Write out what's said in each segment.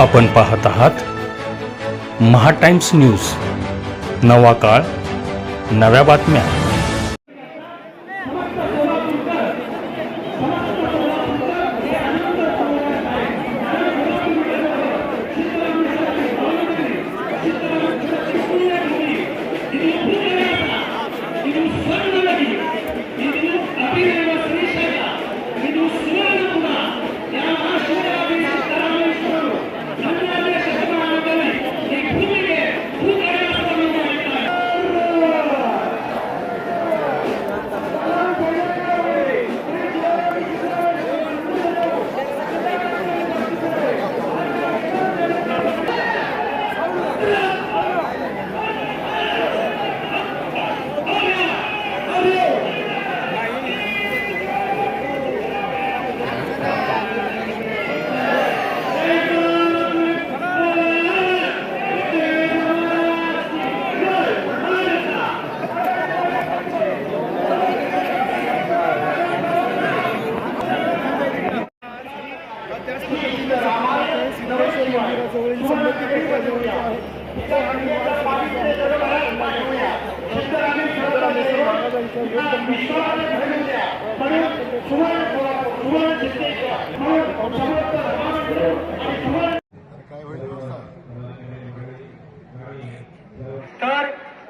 आपण पाहत आहात महाटाइम्स न्यूज. नवा काळ नव्या बातम्या. तर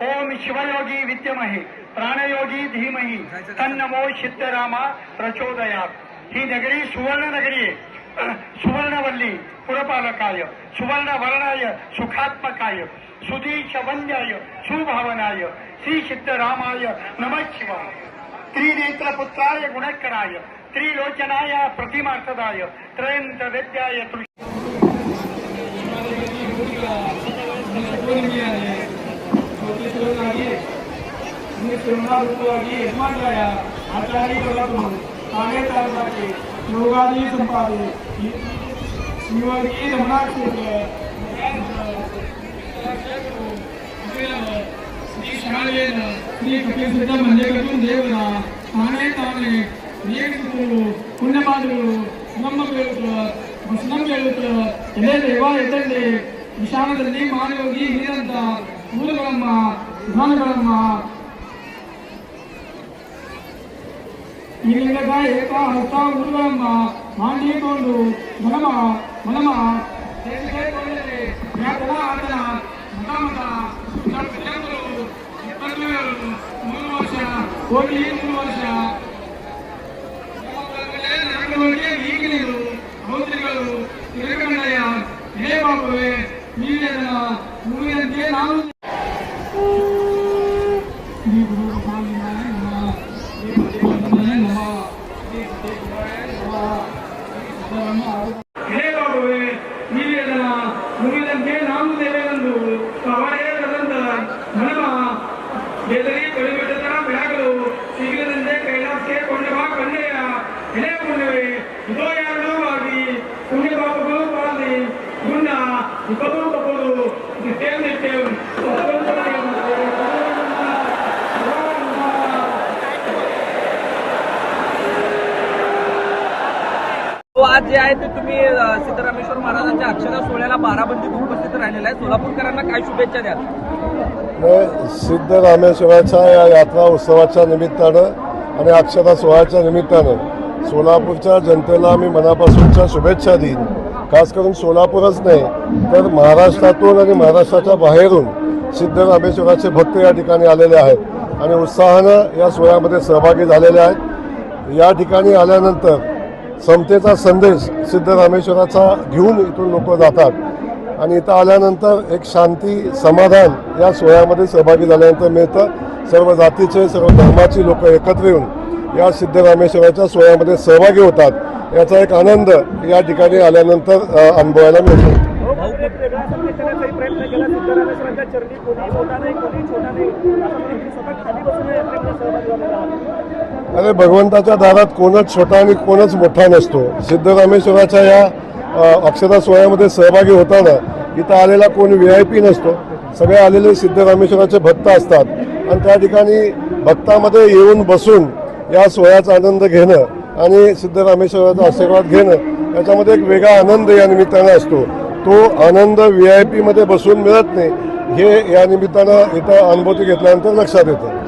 ओम शिवयोगी विद्यमहे प्राणयोगी धीमही तन्नमो सिद्धरामा प्रचोदयात. ही नगरी सुवर्ण नगरी आहे. सुवर्णवल्ली पुरपालकाय सुवर्ण वर्णाय सुखात्मकाय सुधीश वंद्याय सुभावनाय श्री सिद्धरामाय नमः शिवाय। त्रिनेत्र गुणकराय त्रिलोचनाय प्रतिमार्थदाय त्रयंत वेद्याय तृ ಯೋಗಾದಿ ಸಂಪಾದಿ ಯೋಗಿ ರಮಣಾಕ್ಷೇತ್ರ ಶ್ರೀ ಶಾಲೆಯನ್ನ ಶ್ರೀ ಕಪಿಸಿದ್ದ ಮಂಜಗತ್ತು ದೇವರ ತಾನೇ ತಾನೇ ನೇಮಿಸಿಕೊಂಡು ಪುಣ್ಯಮಾದಗಳು ನಮ್ಮ ಹೇಳುತ್ತ ಮುಸ್ಲಿಂ ಹೇಳುತ್ತ ಎಲೆ ದೇವ ಎತ್ತಂದೆ ವಿಶಾಲದಲ್ಲಿ ಮಾನಯೋಗಿ ನೀರಂತ ಮೂಲಗಳಮ್ಮ ವಿಧಾನಗಳಮ್ಮ ಇಲ್ಲಿಂದ ಏಕ ಹಸ್ತ ಉರುಗಳನ್ನ ಮಾಡಿಕೊಂಡು ಮನಮ ಮನಮ ಮೂರು ವರ್ಷ ಹೋಗಿ ಮೂರು ವರ್ಷ. ಈಗಲೀರು ಮೌತ್ರಿಗಳು ತಿರುಗಣ್ಣಯ್ಯ ಹೇ ಬಾಬುವೆ ನೀನೇ ಮೂರನೇ ನಾನು हो, आज जे आहे ते तुम्ही सिद्धरामेश्वर महाराजांच्या अक्षरा सोहळ्याला बाराबंदीत उपस्थित राहिलेला आहे सोलापूरकरांना काय शुभेच्छा द्या सिद्धरामेश्वराच्या या यात्रा उत्सवाच्या निमित्तानं आणि अक्षरा सोहळ्याच्या निमित्तानं सोलापूरच्या जनतेला मी मनापासूनच्या शुभेच्छा देईन. खास करून सोलापूरच नाही तर महाराष्ट्रातून आणि महाराष्ट्राच्या बाहेरून सिद्ध रामेश्वराचे भक्त या ठिकाणी आलेले आहेत आणि उत्साहानं या सोहळ्यामध्ये सहभागी झालेले आहेत. या ठिकाणी आल्यानंतर समतेचा संदेश सिद्ध रामेश्वराचा घेऊन इथून लोक जातात. आणि इथं आल्यानंतर एक शांती समाधान या सोहळ्यामध्ये सहभागी झाल्यानंतर मिळतं. सर्व जातीचे सर्व धर्माची लोक एकत्र येऊन या सिद्धरामेश्वराच्या सोहळ्यामध्ये सहभागी होतात. याचा एक आनंद या ठिकाणी आल्यानंतर अनुभवायला मिळतो. अरे भगवंताच्या दारात कोणच छोटा आणि कोणच मोठा नसतो. सिद्धरामेश्वराच्या या अक्षरा अक्षता सोहळ्यामध्ये सहभागी होताना इथं आलेला कोण व्ही आय पी नसतो. सगळे आलेले सिद्धरामेश्वराचे भक्त असतात. आणि त्या ठिकाणी भक्तामध्ये येऊन बसून या सोहळ्याचा आनंद घेणं आणि सिद्धरामेश्वराचा आशीर्वाद घेणं याच्यामध्ये एक वेगळा आनंद या निमित्तानं असतो. तो आनंद व्ही आय पीमध्ये बसून मिळत नाही हे या निमित्तानं इथं अनुभूती घेतल्यानंतर लक्षात येतं.